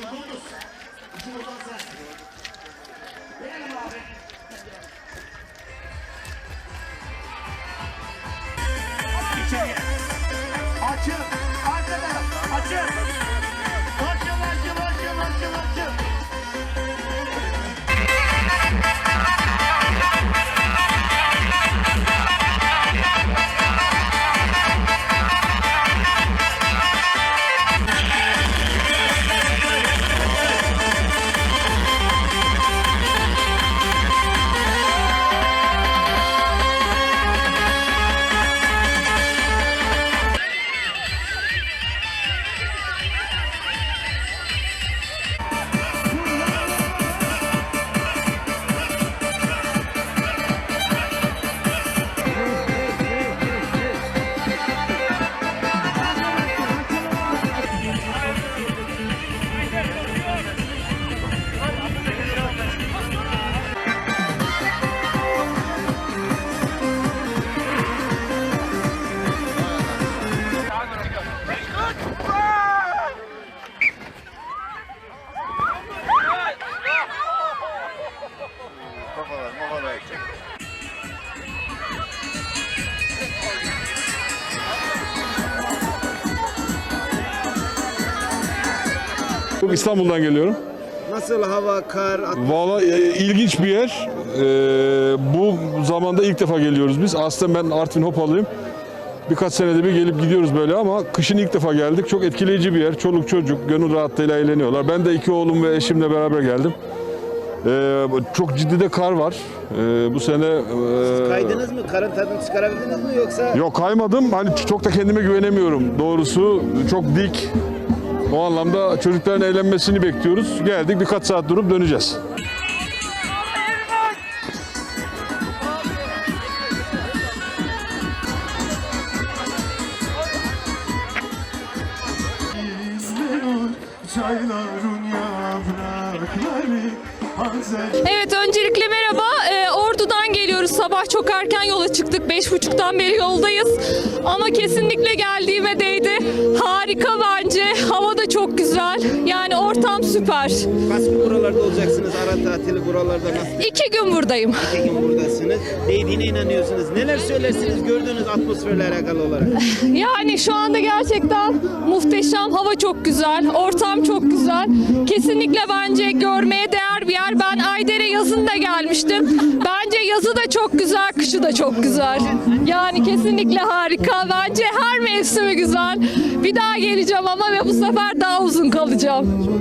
Şu Kunduz. İki buradan sensin. Verelim abi. İçeriye. Açın. Arka taraf. Açın. Açın, İstanbul'dan geliyorum. Nasıl hava, kar, Valla e, ilginç bir yer. E, bu zamanda ilk defa geliyoruz biz. Aslında ben Artvin Hopalıyım. Birkaç senede bir gelip gidiyoruz böyle ama kışın ilk defa geldik. Çok etkileyici bir yer. Çoluk çocuk gönül rahatlığıyla eğleniyorlar. Ben de iki oğlum ve eşimle beraber geldim. E, çok ciddi de kar var. E, bu sene e, kaydınız mı? Karın tadını çıkarabildiniz mi yoksa? Yok kaymadım. Hani çok da kendime güvenemiyorum. Doğrusu çok dik. O anlamda çocukların eğlenmesini bekliyoruz. Geldik birkaç saat durup döneceğiz. Evet öncelikle merhaba. Ee, Ordu'dan geliyoruz. Sabah çok erken yola çıktık. Beş buçuktan beri yoldayız. Ama kesinlikle geldiğime değdi. Harika bence. Da çok güzel. Yani ortam süper. Kaç gün buralarda olacaksınız? Ara tatili buralarda nasıl? İki gün buradayım. İki gün buradasınız. Değdiğine inanıyorsunuz. Neler söylersiniz gördüğünüz atmosferle alakalı olarak? Yani şu anda gerçekten muhteşem. Hava çok güzel. Ortam çok güzel. Kesinlikle bence görmeye değer bir yer. Ben Aydere yazında gelmiştim. Bence yazı da çok güzel, kışı da çok güzel. Yani kesinlikle harika. Bence her mevsimi güzel. Bir daha geleceğim ama ve bu sefer daha uzun kalacağım.